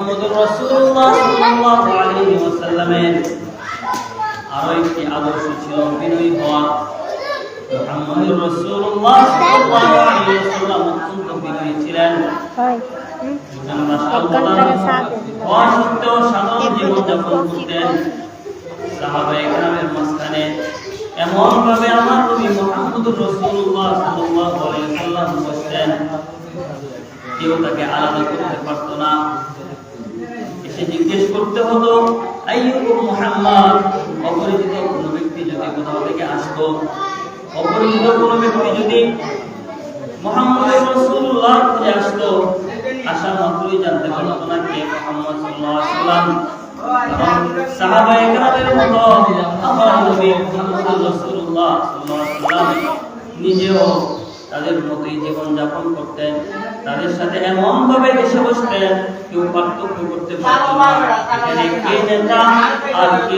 মুহাম্মদুর রাসূলুল্লাহ সাল্লাল্লাহু আলাইহি ওয়াসাল্লামের আরও একটি আদর্শ ছিল বিনয়ী হওয়া মুহাম্মদুর রাসূলুল্লাহ সাল্লাল্লাহু আলাইহি ওয়াসাল্লাম অত্যন্ত বিনয়ী ছিলেন। হুম। হওয়া সত্ত্বেও সাধারণ জীবনযাপন করতেন। সাহাবায়ে কেরামের মাঝখানে এমন ভাবে আমার নবী মুহাম্মদুর রাসূলুল্লাহ সাল্লাল্লাহু আলাইহি ওয়াসাল্লাম বসতেন। কেউ তাকে আলাদা করতে পারতো না। এসে জিজ্ঞেস করতে হতো অপরিচিত কোনো ব্যক্তি যদি কোথাও থেকে আসতো, অপরিচিত কোনো ব্যক্তি যদি মাত্রই জানতে পারতো না কে নিজেও তাদের মতোই জীবন যাপন করতেন, তাদের সাথে এমন ভাবে এসে বসতেন, কেউ পার্থক্য করতে পারতো না। এখানে কে নেতা আর কে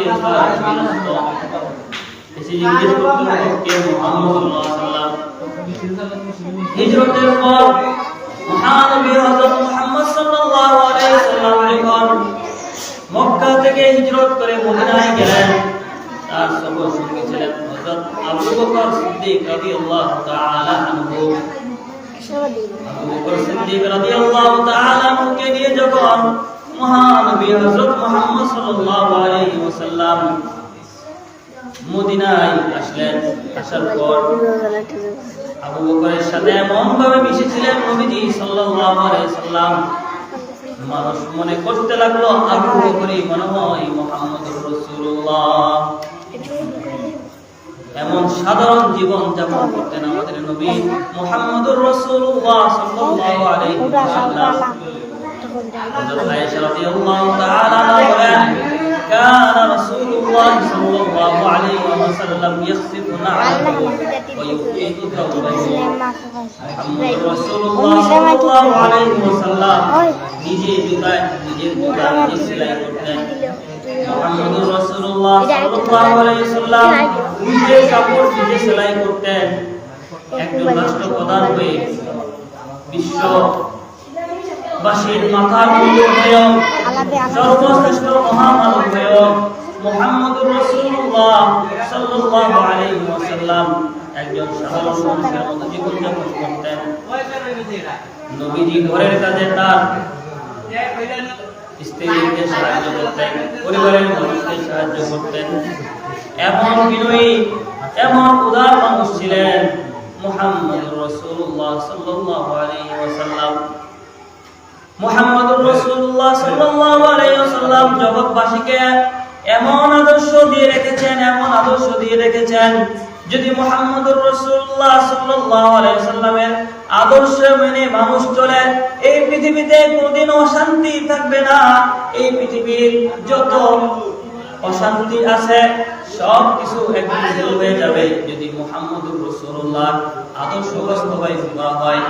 এসে জিজ্ঞেস করতে কে মুহাম্মদ সাল্লাল্লাহু হিজরতের পর মহানবী হযরত মুহাম্মদ সাল্লাল্লাহু আলাইহি ওয়াসাল্লাম যখন মক্কা থেকে হিজরত করে গেলেন। তার সঙ্গী ছিলেন আবু বকর সিদ্দিক রাদিয়াল্লাহু তাআলা আনহু। আবু বকর সিদ্দিক রাদিয়াল্লাহু তাআলা যখন মহানবী হযরত মুহাম্মদ সাল্লাল্লাহু আলাইহি ওয়াসাল্লাম মদিনায় আসলেন, আসার পর আবু বকরের সাথে এমন ভাবে মিশেছিলেন নবীজি সাল্লাল্লাহু আলাইহি মানুষ মনে করতে লাগল, আবু বকরই মনে হয় মুহাম্মদুর রাসূলুল্লাহ। জীবন যাপন করতেন আমাদের নবী মুহাম্মদুর রাসূলুল্লাহ সাল্লাল্লাহু আলাইহি ওয়াসাল্লাম হযরত আয়েশা রাদিয়াল্লাহু তাআলা আনহা বলেন كان رسول الله صلى الله عليه وسلم يخفض نعله ويقيد ثوبه মুহাম্মদ রাসূলুল্লাহ সাল্লাল্লাহু আলাইহি ওয়াসাল্লাম নিজে জুতা নিজের জুতা নিজে সেলাই করতেন মুহাম্মদুর রাসূলুল্লাহ সাল্লাল্লাহু আলাইহি ওয়াসাল্লাম নিজে কাপড় নিজে সেলাই করতেন। একজন রাষ্ট্রপ্রধান হয়ে বিশ্ব বাসীর মাথার উপর হয়েও সর্বশ্রেষ্ঠ মহামানব হয়েও মুহাম্মদুর রাসূলুল্লাহ সাল্লাল্লাহু আলাইহি ওয়াসাল্লাম একজন সাধারণ মানুষের মতো জীবনযাপন করতেন। নবীজি ঘরের কাজে তার স্ত্রীকে সাহায্য করতেন, পরিবারের মানুষকে সাহায্য করতেন। এমন বিনয়ী, এমন উদার মানুষ ছিলেন জগৎবাসীকে এমন আদর্শ দিয়ে রেখেছেন, এমন আদর্শ দিয়ে রেখেছেন, যদি সাল্লাল্লাহু আলাইহি ওয়াসাল্লামের আদর্শ মেনে মানুষ চলে, এই পৃথিবীতে কোনদিন অশান্তি থাকবে না। এই পৃথিবীর যত অশান্তি আছে, সব কিছু হয়ে যাবে। যদি মোহাম্মদুর রসুল্লাহ আদর্শগ্রস্ত হয়ে হয়